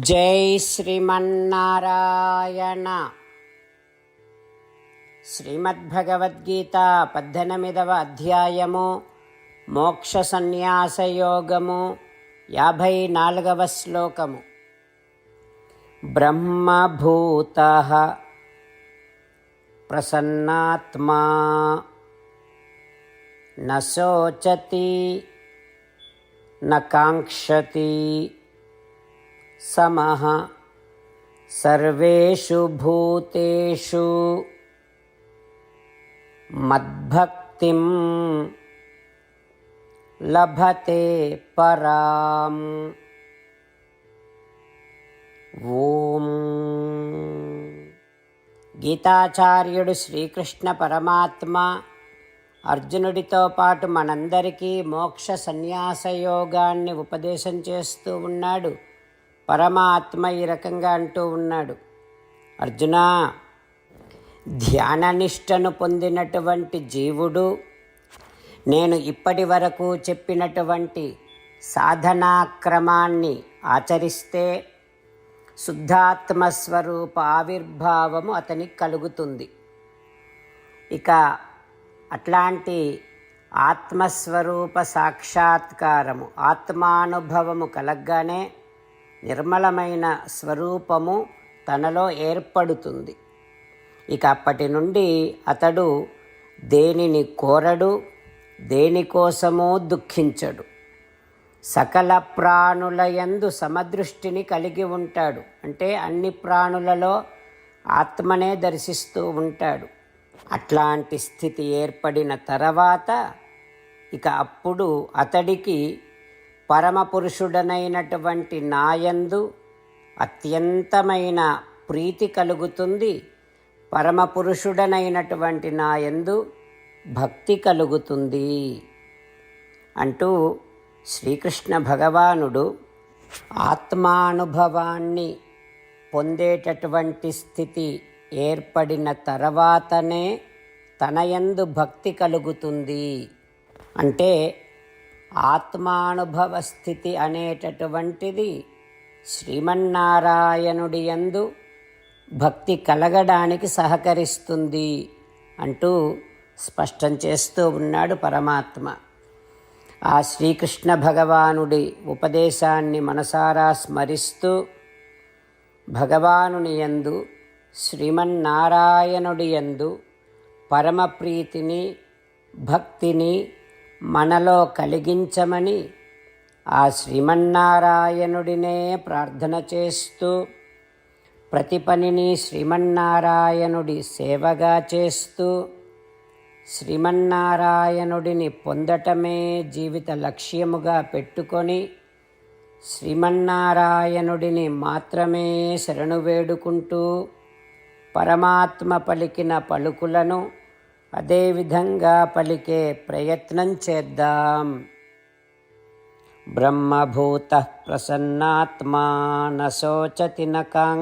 జై శ్రీమన్నారాయణ. శ్రీమద్భగవద్గీత పద్దెనిమిదవ అధ్యాయము మోక్ష సన్యాసయోగము యాభై నాలుగవ శ్లోకము. బ్రహ్మభూత ప్రసన్నాత్మా నోచతి నకాంక్షతి. న కాంక్షతి సమः सर्वेषु भूतेषु मद्भक्तिं लभते पराम् ఓం గీతాచార్యుడు శ్రీకృష్ణ పరమాత్మ అర్జునుడితో పాటు మనందరికీ మోక్ష సన్యాస యోగాన్ని ఉపదేశం చేస్తూ ఉన్నాడు పరమాత్మ ఈ రకంగా అంటూ ఉన్నాడు. అర్జున ధ్యాననిష్టను పొందినటువంటి జీవుడు నేను ఇప్పటి వరకు చెప్పినటువంటి సాధనాక్రమాన్ని ఆచరిస్తే శుద్ధాత్మస్వరూప ఆవిర్భావము అతనికి కలుగుతుంది. ఇక అట్లాంటి ఆత్మస్వరూప సాక్షాత్కారము ఆత్మానుభవము కలగ్గానే నిర్మలమైన స్వరూపము తనలో ఏర్పడుతుంది. ఇక అప్పటి నుండి అతడు దేనిని కోరడు దేనికోసమో దుఃఖించడు. సకల ప్రాణుల యందు సమదృష్టిని కలిగి ఉంటాడు. అంటే అన్ని ప్రాణులలో ఆత్మనే దర్శిస్తూ ఉంటాడు. అట్లాంటి స్థితి ఏర్పడిన తర్వాత ఇక అప్పుడు అతడికి పరమపురుషుడనైనటువంటి నాయందు అత్యంతమైన ప్రీతి కలుగుతుంది. పరమపురుషుడనైనటువంటి నాయందు భక్తి కలుగుతుంది. అంటూ శ్రీకృష్ణ భగవానుడు ఆత్మానుభవాన్ని పొందేటటువంటి స్థితి ఏర్పడిన తర్వాతనే తనయందు భక్తి కలుగుతుంది. అంటే ఆత్మానుభవ స్థితి అనేటటువంటిది శ్రీమన్నారాయణుడి యందు భక్తి కలగడానికి సహకరిస్తుంది అంటూ స్పష్టం చేస్తూ ఉన్నాడు పరమాత్మ. ఆ శ్రీకృష్ణ భగవానుడి ఉపదేశాన్ని మనసారా స్మరిస్తూ భగవానుని యందు శ్రీమన్నారాయణుడి యందు పరమప్రీతిని భక్తిని మనలో కలిగించమని ఆ శ్రీమన్నారాయణుడినే ప్రార్థన చేస్తూ ప్రతి పనిని శ్రీమన్నారాయణుడి సేవగా చేస్తూ శ్రీమన్నారాయణుడిని పొందటమే జీవిత లక్ష్యముగా పెట్టుకొని శ్రీమన్నారాయణుడిని మాత్రమే శరణు వేడుకుంటూ పరమాత్మ పలికిన పలుకులను అదేవిధంగా పలికే ప్రయత్నం చేద్దాం. బ్రహ్మభూత ప్రసన్నాత్మా నోచతి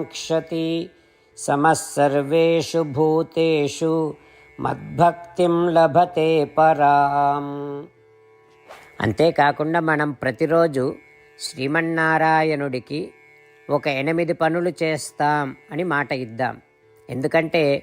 శోచతి సమస్సర్వేషు భూతేషు మద్భక్తిం లభతే పరాం. అంతేకాకుండా మనం ప్రతిరోజు శ్రీమన్నారాయణుడికి ఒక ఎనిమిది పనులు చేస్తాం అని మాట ఇద్దాం. ఎందుకంటే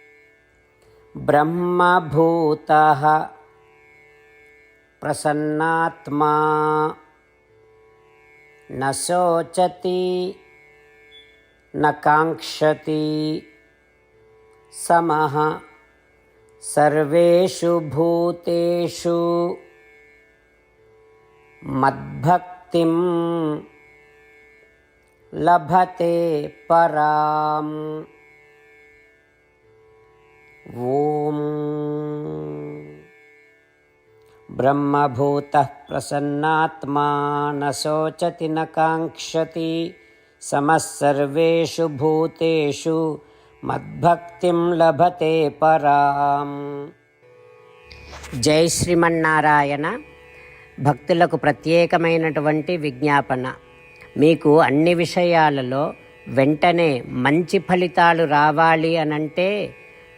ब्रह्मभूतः प्रसन्नात्मा। न शोचति न काङ्क्षति। समः सर्वेषु भूतेषु। मद्भक्तिं लभते पराम्। ॐ ब्रह्मभूतः प्रसन्नात्मा न शोचति न काङ्क्षति समः सर्वेषु भूतेषु మద్భక్తిం లభతే పరాం జై శ్రీమన్నారాయణ భక్తులకు ప్రత్యేకమైనటువంటి విజ్ఞాపన మీకు అన్ని విషయాలలో వెంటనే మంచి ఫలితాలు రావాలి అనంటే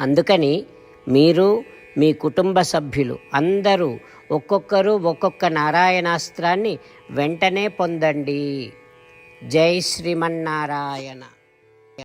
అందుకని మీరు మీ కుటుంబ సభ్యులు అందరూ ఒక్కొక్కరు ఒక్కొక్క నారాయణాస్త్రాన్ని వెంటనే పొందండి. జై శ్రీమన్నారాయణ.